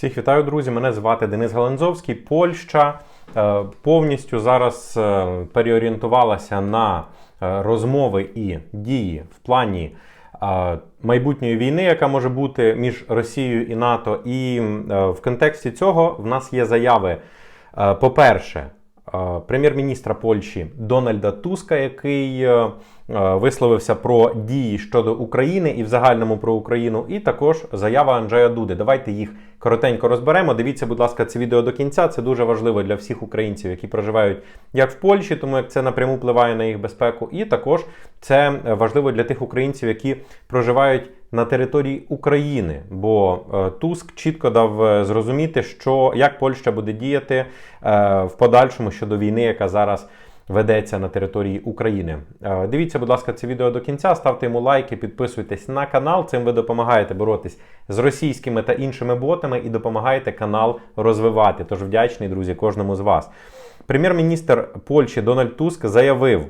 Всіх вітаю, друзі! Мене звати Денис Галанзовський. Польща е, повністю зараз е, переорієнтувалася на е, розмови і дії в плані майбутньої війни, яка може бути між Росією і НАТО. І в контексті цього в нас є заяви. По-перше, прем'єр-міністра Польщі Дональда Туска, який висловився про дії щодо України і в загальному про Україну, і також заява Анджея Дуди. Давайте їх коротенько розберемо. Дивіться, будь ласка, це відео до кінця. Це дуже важливо для всіх українців, які проживають як в Польщі, тому як це напряму впливає на їх безпеку, і також це е, важливо для тих українців, які проживають на території України, бо е, Туск чітко дав е, зрозуміти, що як Польща буде діяти е, в подальшому щодо війни, яка зараз ведеться на території України. Е, Дивіться, будь ласка, це відео до кінця, ставте йому лайки, підписуйтесь на канал. Цим ви допомагаєте боротись з російськими та іншими ботами і допомагаєте канал розвивати. Тож вдячний, друзі, кожному з вас. Прем'єр-міністр Польщі Дональд Туск заявив.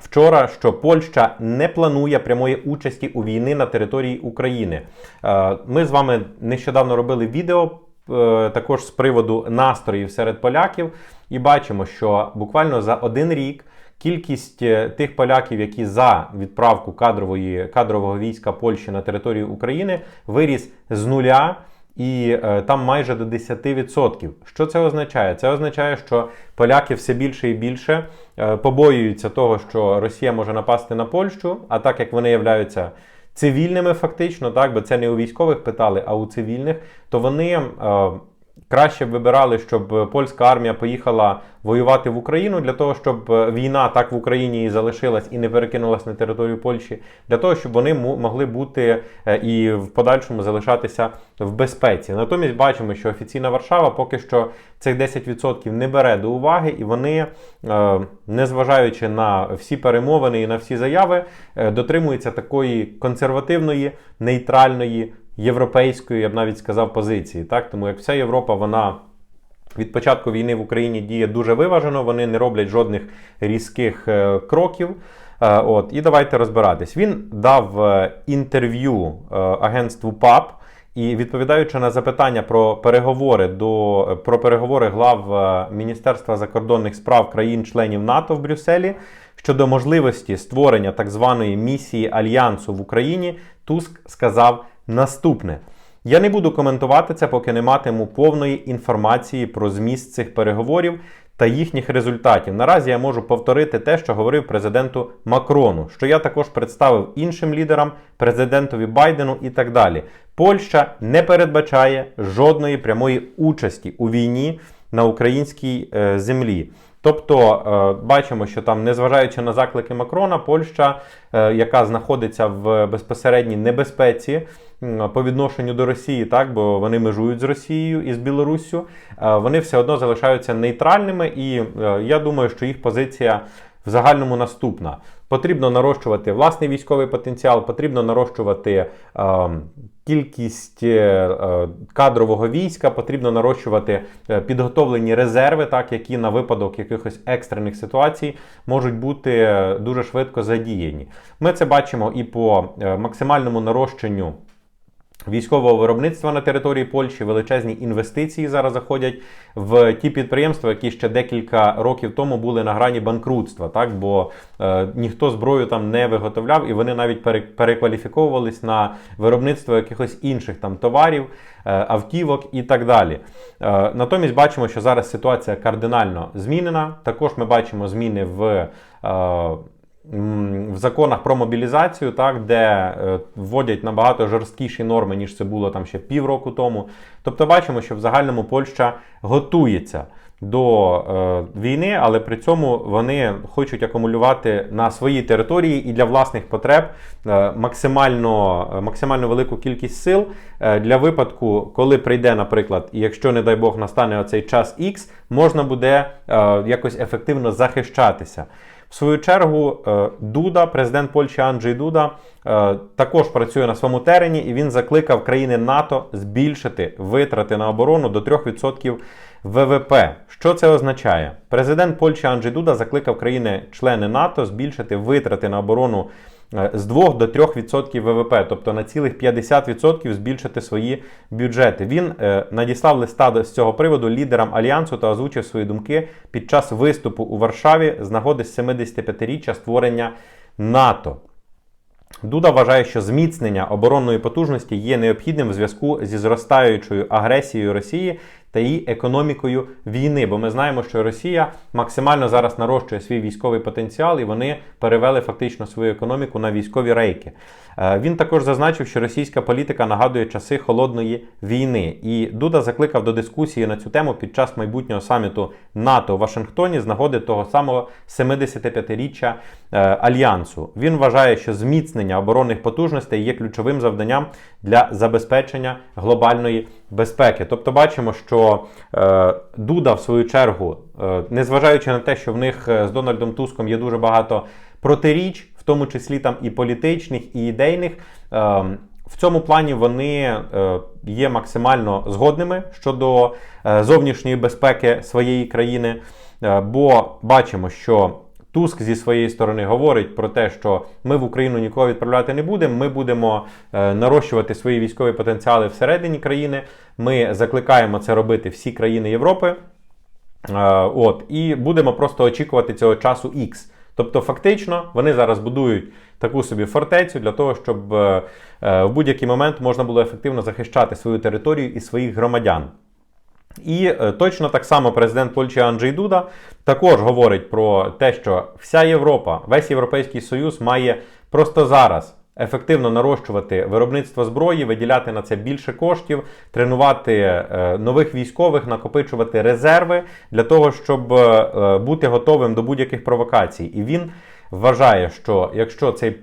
Вчора, що Польща не планує прямої участі у війни на території України. Е, Ми з вами нещодавно робили відео е, також з приводу настроїв серед поляків, і бачимо, що буквально за один рік кількість е, тих поляків, які за відправку кадрової кадрового війська Польщі на територію України, виріс з нуля. І е, там майже до 10%. Що це означає? Це означає, що поляки все більше і більше е, побоюються того, що Росія може напасти на Польщу, а так як вони являються цивільними, фактично, так, бо це не у військових питали, а у цивільних, то вони. Е, Краще вибирали, щоб польська армія поїхала воювати в Україну для того, щоб е, війна так в Україні і залишилась і не перекинулась на територію Польщі, для того, щоб вони мо- могли бути е, і в подальшому залишатися в безпеці. Натомість бачимо, що офіційна Варшава поки що цих 10% не бере до уваги, і вони, е, незважаючи на всі перемовини і на всі заяви, дотримуються такої консервативної, нейтральної європейської, я б навіть сказав, позиції. Так? Тому як вся Європа, вона від початку війни в Україні діє дуже виважено, вони не роблять жодних різких е, кроків. Е, от, і давайте розбиратись. Він дав е, інтерв'ю агентству ПАП. І відповідаючи на запитання про переговори до про переговори глав Міністерства закордонних справ країн-членів НАТО в Брюсселі щодо можливості створення так званої місії альянсу в Україні, Туск сказав наступне: я не буду коментувати це, поки не матиму повної інформації про зміст цих переговорів та їхніх результатів. Наразі я можу повторити те, що говорив президенту Макрону, що я також представив іншим лідерам, президентові Байдену і так далі. Польща не передбачає жодної прямої участі у війні на українській е, землі. Тобто е, бачимо, що там, незважаючи на заклики Макрона, Польща, е, яка знаходиться в безпосередній небезпеці по відношенню до Росії, так бо вони межують з Росією і з Білоруссю, е, вони все одно залишаються нейтральними, і я думаю, що їх позиція в загальному наступна. Потрібно нарощувати власний військовий потенціал, потрібно нарощувати е, кількість е, е, кадрового війська, потрібно нарощувати е, підготовлені резерви, так які на випадок якихось екстрених ситуацій можуть бути е, дуже швидко задіяні. Ми це бачимо і по максимальному нарощенню. Військового виробництва на території Польщі величезні інвестиції зараз заходять в ті підприємства, які ще декілька років тому були на грані банкрутства, так бо е, ніхто зброю там не виготовляв, і вони навіть пере- перекваліфіковувались на виробництво якихось інших там товарів, е, автівок і так далі. Е, натомість бачимо, що зараз ситуація кардинально змінена. Також ми бачимо зміни в. Е, в законах про мобілізацію, так, де е, вводять набагато жорсткіші норми, ніж це було там ще півроку тому. Тобто бачимо, що в загальному Польща готується до е, війни, але при цьому вони хочуть акумулювати на своїй території і для власних потреб е, максимально, е, максимально велику кількість сил е, для випадку, коли прийде, наприклад, і якщо, не дай Бог, настане оцей час X, можна буде е, якось ефективно захищатися. В свою чергу, е, Дуда, президент Польщі Анджей Дуда, е, також працює на своєму терені, і він закликав країни НАТО збільшити витрати на оборону до 3% ВВП. Що це означає? Президент Польщі Анджей Дуда закликав країни-члени НАТО збільшити витрати на оборону з 2 до 3% ВВП, тобто на цілих 50% збільшити свої бюджети. Він е, надіслав листа з цього приводу лідерам альянсу та озвучив свої думки під час виступу у Варшаві з нагоди 75-річчя створення НАТО. Дуда вважає, що зміцнення оборонної потужності є необхідним в зв'язку зі зростаючою агресією Росії та її економікою війни. Бо ми знаємо, що Росія максимально зараз нарощує свій військовий потенціал, і вони перевели фактично свою економіку на військові рейки. Е, Він також зазначив, що російська політика нагадує часи холодної війни. І Дуда закликав до дискусії на цю тему під час майбутнього саміту НАТО у Вашингтоні з нагоди того самого 75-річчя е, альянсу. Він вважає, що зміцнення оборонних потужностей є ключовим завданням для забезпечення глобальної безпеки. Тобто, бачимо, що е, Дуда, в свою чергу, е, незважаючи на те, що в них е, з Дональдом Туском є дуже багато протиріч, в тому числі там і політичних, і ідейних. е, в цьому плані вони є максимально згодними щодо зовнішньої безпеки своєї країни, бо бачимо, що Туск зі своєї сторони говорить про те, що ми в Україну нікого відправляти не будемо. Ми будемо е, нарощувати свої військові потенціали всередині країни. Ми закликаємо це робити всі країни Європи. Е, От, і будемо просто очікувати цього часу X. Тобто, фактично, вони зараз будують таку собі фортецю для того, щоб е, в будь-який момент можна було ефективно захищати свою територію і своїх громадян. І е, точно так само президент Польщі Анджей Дуда також говорить про те, що вся Європа, весь Європейський Союз має просто зараз ефективно нарощувати виробництво зброї, виділяти на це більше коштів, тренувати е, нових військових, накопичувати резерви для того, щоб е, бути готовим до будь-яких провокацій. І він вважає, що якщо цей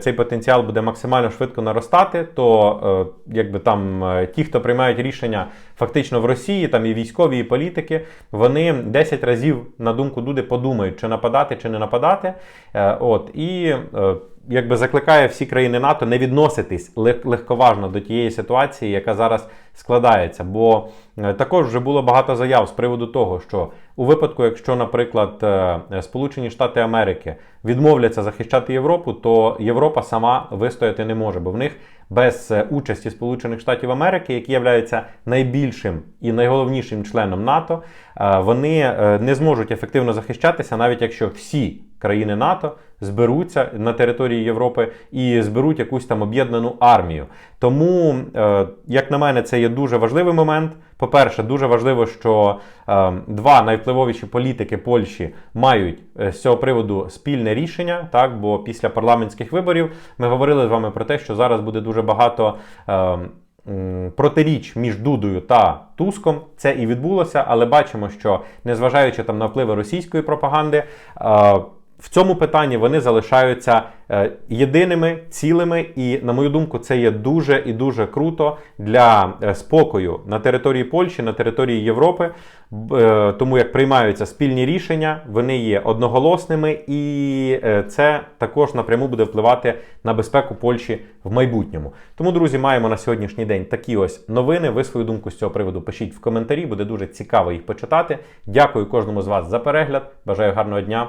цей потенціал буде максимально швидко наростати, то е, якби там е, ті, хто приймають рішення фактично в Росії, там і військові, і політики, вони 10 разів на думку Дуди подумають, чи нападати, чи не нападати. Е, От і е, якби закликає всі країни НАТО не відноситись лег- легковажно до тієї ситуації, яка зараз складається. Бо е, також вже було багато заяв з приводу того, що у випадку, якщо, наприклад, е, Сполучені Штати Америки відмовляться захищати Європу, то Європа сама вистояти не може, бо в них без е, участі Сполучених Штатів Америки, які являються найбільшим і найголовнішим членом НАТО, вони е, не зможуть ефективно захищатися, навіть якщо всі країни НАТО зберуться на території Європи і зберуть якусь там об'єднану армію. Тому, е, як на мене, це є дуже важливий момент. По-перше, дуже важливо, що е, два найвпливовіші політики Польщі мають з цього приводу спільне рішення. Так, бо після парламентських виборів ми говорили з вами про те, що зараз буде дуже багато. Протиріч між Дудою та Туском це і відбулося, але бачимо, що незважаючи там на впливи російської пропаганди, в цьому питанні вони залишаються е, єдиними, цілими, і, на мою думку, це є дуже і дуже круто для е, спокою на території Польщі, на території Європи, е, тому як приймаються спільні рішення, вони є одноголосними, і це також напряму буде впливати на безпеку Польщі в майбутньому. Тому, друзі, маємо на сьогоднішній день такі ось новини. Ви свою думку з цього приводу пишіть в коментарі, буде дуже цікаво їх почитати. Дякую кожному з вас за перегляд. Бажаю гарного дня